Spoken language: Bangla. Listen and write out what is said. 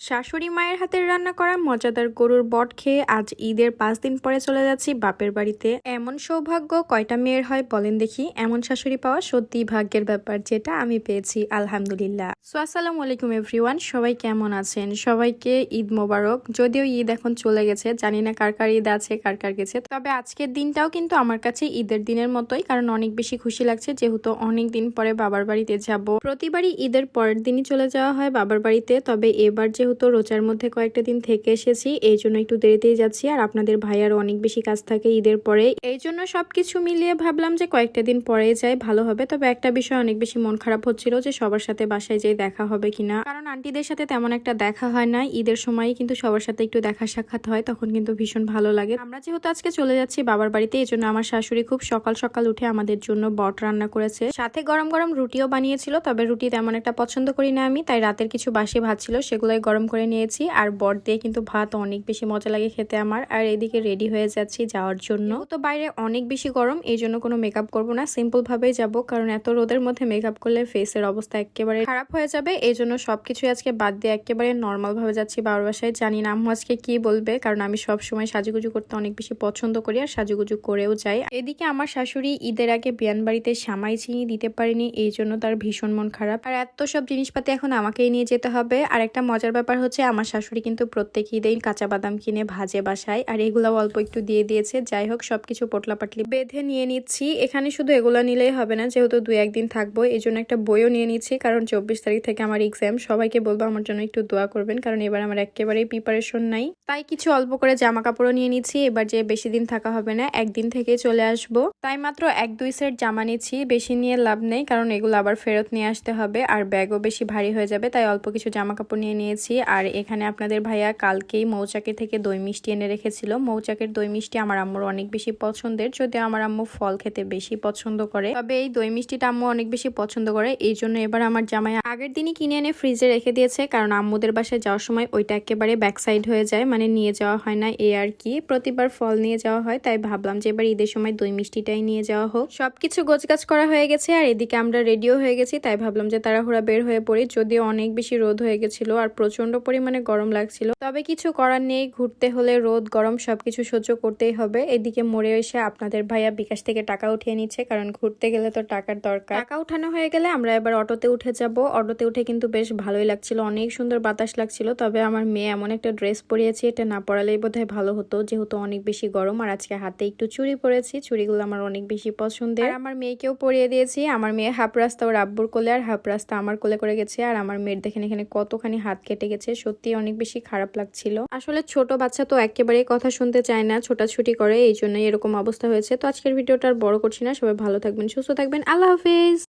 শাশুড়ি মায়ের হাতের রান্না করা মজাদার গরুর বট খেয়ে আজ ঈদের পাঁচ দিন পরে চলে যাচ্ছি বাপের বাড়িতে। এমন সৌভাগ্য কয়টা মেয়ের হয় বলেন দেখি। এমন শাশুড়ি পাওয়া সত্যি ভাগ্যের ব্যাপার যেটা আমি পেয়েছি, আলহামদুলিল্লাহ। সো আলাইকুম এভরিওয়ান সবাই কেমন আছেন? সবাইকে ঈদ মোবারক। যদিও ঈদ এখন চলে গেছে, জানি না কার কার ঈদ আছে, কার কার গেছে। তবে আজকের দিনটাও কিন্তু আমার কাছে ঈদের দিনের মতোই, কারণ অনেক বেশি খুশি লাগছে যেহেতু অনেক দিন পরে বাবার বাড়িতে যাব। প্রতিবারই ঈদের পরের দিনই চলে যাওয়া হয় বাবার বাড়িতে, তবে এবার যেহেতু রোজার মধ্যে কয়েকটা দিন থেকে এসেছি, এই জন্য একটু দেরিতেই যাচ্ছি আর আপনাদের ভাইয়ার অনেক বেশি কাজ থাকে ঈদের পরে। এই জন্য সবকিছু মিলিয়ে ভাবলাম যে কয়েকটা দিন পরে যাই, ভালো হবে। তবে একটা বিষয় অনেক বেশি মন খারাপ হচ্ছিল যে সবার সাথে বাসায় যেয়ে দেখা হবে কিনা। কারণ আন্টিদের সাথে তেমন একটা দেখা হয় না ঈদের সময় কিন্তু সবার সাথে একটু দেখা সাক্ষাৎ হয়, তখন কিন্তু ভীষণ ভালো লাগে। আমরা যেহেতু আজকে চলে যাচ্ছি বাবার বাড়িতে, এই জন্য আমার শাশুড়ি খুব সকাল সকাল উঠে আমাদের জন্য বট রান্না করেছে। সাথে গরম গরম রুটিও বানিয়েছিল, তবে রুটি তেমন একটা পছন্দ করি না আমি, তাই রাতের কিছু বাসি ভাত ছিল, সেগুলোই গরম করে নিয়েছি। আর বট দিয়ে কিন্তু ভাত অনেক বেশি মজা লাগে খেতে আমার। আর এদিকে রেডি হয়ে যাচ্ছি যাওয়ার জন্য। তো বাইরে অনেক বেশি গরম, এই জন্য কোনো মেকআপ করব না। সিম্পল ভাবেই যাব, কারণ এত রোদের মধ্যে মেকআপ করলে ফেসের অবস্থা একেবারে খারাপ হয়ে যাবে। এই জন্য সবকিছু আজকে বাদ দিয়ে একেবারে নর্মাল ভাবে যাচ্ছি বাবার বাসায়। জানি না আম্মু আজকে কি বলবে, কারণ আমি সব সময় সাজুগুজু করতে অনেক বেশি পছন্দ করি আর সাজুগুজু করেও যাই। এদিকে আমার শাশুড়ি ঈদের আগে বিয়ান বাড়িতে সামাই চিনি দিতে পারিনি, এই জন্য তার ভীষণ মন খারাপ। আর এত সব জিনিসপাতি এখন আমাকেই নিয়ে যেতে হবে। আর একটা মজার ব্যাপার হচ্ছে আমার শাশুড়ি কিন্তু প্রত্যেক ঈদেই কাঁচা বাদাম কিনে ভাজে বাসায়, আর এগুলো অল্প একটু দিয়ে দিয়েছে। যাই হোক, সবকিছু পোটলা পাটলি বেঁধে নিয়ে নিচ্ছি। এখানে শুধু এগুলো নিলেই হবে না, যেহেতু দু একদিন থাকব এই জন্য একটা বইও নিয়ে নিচ্ছি, কারণ চব্বিশ তারিখ থেকে আমার এক্সাম। সবাইকে বলব আমার জন্য একটু দোয়া করবেন, কারণ এবার আমার একেবারেই প্রিপারেশন নাই। তাই কিছু অল্প করে জামা কাপড়ও নিয়ে নিচ্ছি, এবার যে বেশি দিন থাকা হবে না, একদিন থেকে চলে আসব। তাই মাত্র এক দুই সেট জামা নিচ্ছি, বেশি নিয়ে লাভ নেই, কারণ এগুলো আবার ফেরত নিয়ে আসতে হবে, আর ব্যাগও বেশি ভারী হয়ে যাবে, তাই অল্প কিছু জামা কাপড় নিয়ে নিয়েছি। আর এখানে আপনাদের ভাইয়া কালকেই মৌচাকের থেকে দই মিষ্টি এনে রেখেছিল। মৌচাকের দই মিষ্টি আমার আম্মুর অনেক বেশি পছন্দের, যদিও আমার আম্মু ফল খেতে বেশি পছন্দ করে। তবে এই দই মিষ্টিটা আম্মু অনেক বেশি পছন্দ করে, এই জন্য এবার আমার জামাই আগের দিনই কিনে এনে ফ্রিজে রেখে দিয়েছে, কারণ আম্মুদের বাসায় যাওয়ার সময় ওইটা একেবারে ব্যাক সাইড হয়ে যায় মানে নিয়ে যাওয়া হয় না, এ আর কি। প্রতিবার ফল নিয়ে যাওয়া হয়, তাই ভাবলাম যে এবার ঈদের সময় দই মিষ্টিটাই নিয়ে যাওয়া হোক। সবকিছু গোছগাছ করা হয়ে গেছে, আর এদিকে আমরা রেডিও হয়ে গেছি, তাই ভাবলাম যে তাড়াহুড়া বের হয়ে পড়ি, যদিও অনেক বেশি রোদ হয়ে গেছিল, আর প্রচণ্ড পরিমাণে গরম লাগছিল। তবে কিছু করার নেই, ঘুরতে হলে রোদ, গরম সবকিছু সহ্য করতেই হবে। এদিকে মরে এসে আপনাদের ভাইয়া বিকাশ থেকে টাকা উঠিয়ে নিচ্ছে, কারণ ঘুরতে গেলে তো টাকার দরকার। টাকা উঠানো হয়ে গেলে আমরা এবার অটোতে উঠে যাব। অটোতে উঠে কিন্তু বেশ ভালোই লাগছিল, অনেক সুন্দর বাতাস লাগছিল। তবে আমার মেয়ে এমন একটা ড্রেস পরিয়েছে, এটা না পরালেই বোধহয় ভালো হতো, যেহেতু অনেক বেশি গরম। আর আজকে হাতে একটু চুরি পরেছি চুরিগুলো আমার অনেক বেশি পছন্দের। আমার মেয়েকেও পরিয়ে দিয়েছি। আমার মেয়ে হাফ রাস্তা ওর আব্বুর কোলে, আর হাফ রাস্তা আমার কোলে করে গেছে। আর আমার মেয়ের দেখেন এখানে কতখানি হাত কেটে গেছে। সত্যি অনেক বেশি খারাপ লাগছিল। আসলে ছোট বাচ্চা তো একেবারেই কথা শুনতে চায় না, ছোটাছুটি করে এই জন্যই এরকম অবস্থা হয়েছে। তো আজকের ভিডিওটা আর বড় করছি না, সবাই ভালো থাকবেন, সুস্থ থাকবেন, আল্লাহ হাফিজ!